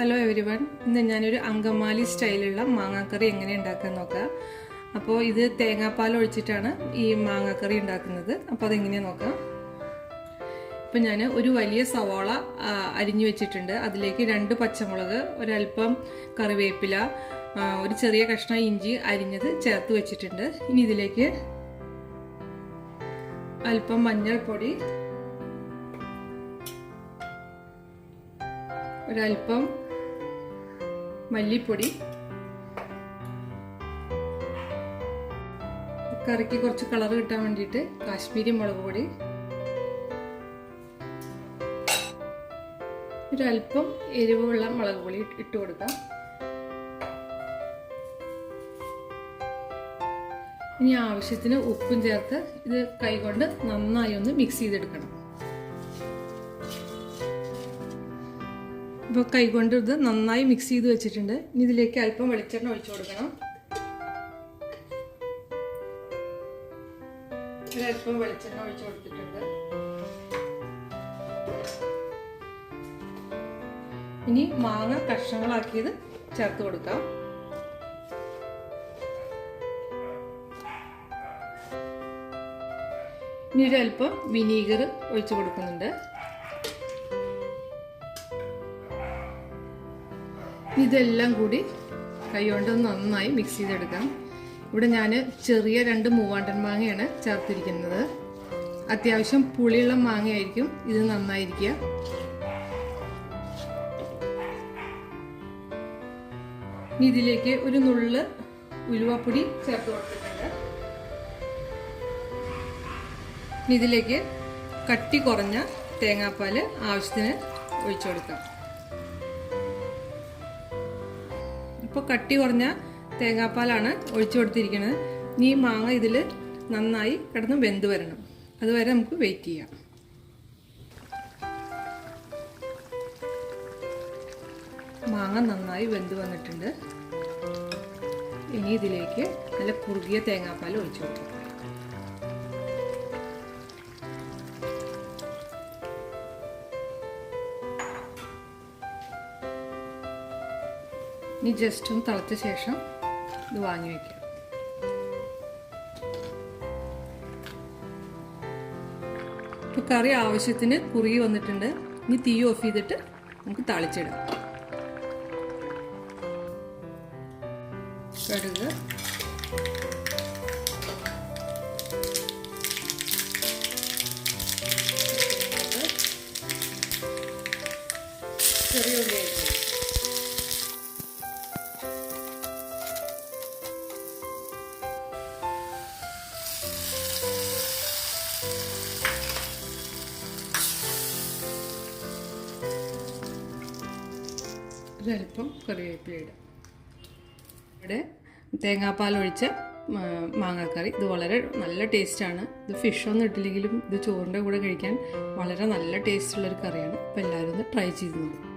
Hello every one ഇന്ന് ഞാനൊരു അങ്കമാലി സ്റ്റൈലുള്ള മാങ്ങാക്കറി എങ്ങനെ ഉണ്ടാക്കാൻ നോക്കാം. അപ്പോൾ ഇത് തേങ്ങാപ്പാൽ ഒഴിച്ചിട്ടാണ് ഈ മാങ്ങാക്കറി ഉണ്ടാക്കുന്നത്. അപ്പോൾ അതെങ്ങനെയാണ് നോക്കാം. ഇപ്പം ഞാൻ ഒരു വലിയ സവാള അരിഞ്ഞു വെച്ചിട്ടുണ്ട്. അതിലേക്ക് രണ്ട് പച്ചമുളക് ഒരല്പം കറിവേപ്പില ഒരു ചെറിയ കഷ്ണം ഇഞ്ചി അരിഞ്ഞത് ചേർത്ത് വെച്ചിട്ടുണ്ട്. ഇനി ഇതിലേക്ക് അല്പം മഞ്ഞൾപ്പൊടി ഒരല്പം മല്ലിപ്പൊടി. കറിക്ക് കുറച്ച് കളർ കിട്ടാൻ വേണ്ടിയിട്ട് കാശ്മീരി മുളക് പൊടി. ഒരല്പം എരിവുള്ള മുളക് പൊടി ഇട്ട് കൊടുക്കാം. ഇനി ആവശ്യത്തിന് ഉപ്പും ചേർത്ത് ഇത് കൈകൊണ്ട് നന്നായി ഒന്ന് മിക്സ് ചെയ്തെടുക്കണം. ഇപ്പോൾ കൈകൊണ്ട് ഇത് നന്നായി മിക്സ് ചെയ്ത് വെച്ചിട്ടുണ്ട്. ഇനി ഇതിലേക്ക് അല്പം വെളിച്ചെണ്ണ ഒഴിച്ചു കൊടുക്കണം. ഒരല്പം വെളിച്ചെണ്ണ ഒഴിച്ചു കൊടുത്തിട്ടുണ്ട്. ഇനി മാങ്ങ കഷ്ണങ്ങളാക്കിയത് ചേർത്ത് കൊടുക്കാം. ഇനി ഒരല്പം വിനീഗർ ഒഴിച്ചു കൊടുക്കുന്നുണ്ട്. ഇതെല്ലാം കൂടി കൈകൊണ്ട് നന്നായി മിക്സ് ചെയ്തെടുക്കാം. ഇവിടെ ഞാൻ ചെറിയ രണ്ട് മൂവാണ്ടൻ മാങ്ങയാണ് ചേർത്തിരിക്കുന്നത്. അത്യാവശ്യം പുളിയുള്ള മാങ്ങയായിരിക്കും ഇത് നന്നായിരിക്കുക. ഇതിലേക്ക് ഒരു നുള്ള് ഉലുവപ്പൊടി ചേർത്ത് കൊടുത്തിട്ടുണ്ട്. ഇതിലേക്ക് കട്ടി കുറഞ്ഞ തേങ്ങാപ്പാൽ ആവശ്യത്തിന് ഒഴിച്ചു കൊടുക്കാം. ഇപ്പോൾ കട്ടി കുറഞ്ഞ തേങ്ങാപ്പാലാണ് ഒഴിച്ചു കൊടുത്തിരിക്കുന്നത് ഇനി ഈ മാങ്ങ ഇതിൽ നന്നായി കിടന്ന് വെന്ത് വരണം. അതുവരെ നമുക്ക് വെയിറ്റ് ചെയ്യാം. മാങ്ങ നന്നായി വെന്ത് വന്നിട്ടുണ്ട്. ഇനി ഇതിലേക്ക് നല്ല കുറുകിയ തേങ്ങാപ്പാൽ ഒഴിച്ചു കൊടുക്കാം. ഇനി ജസ്റ്റ് ഒന്ന് തിളച്ച ശേഷം ഇത് വാങ്ങി വയ്ക്കാം ഇപ്പോൾ കറി ആവശ്യത്തിന് കുറുകി വന്നിട്ടുണ്ട്. ഇനി തീ ഓഫ് ചെയ്തിട്ട് നമുക്ക് തളിച്ചിടാം. കടുക്. ചെറിയ ഉള്ളിയായിരിക്കും ഒരല്പം കറിവേപ്പില ഇടാം. ഇവിടെ മാ- മാങ്ങാക്കറി. ഇത് വളരെ നല്ല ടേസ്റ്റാണ് ഇത് ഫിഷൊന്നും ഇട്ടില്ലെങ്കിലും ഇത് ചോറിന്റെ കൂടെ കഴിക്കാൻ വളരെ നല്ല ടേസ്റ്റുള്ളൊരു കറിയാണ്. അപ്പോൾ എല്ലാവരും ഒന്ന് ട്രൈ ചെയ്ത് നോക്കും.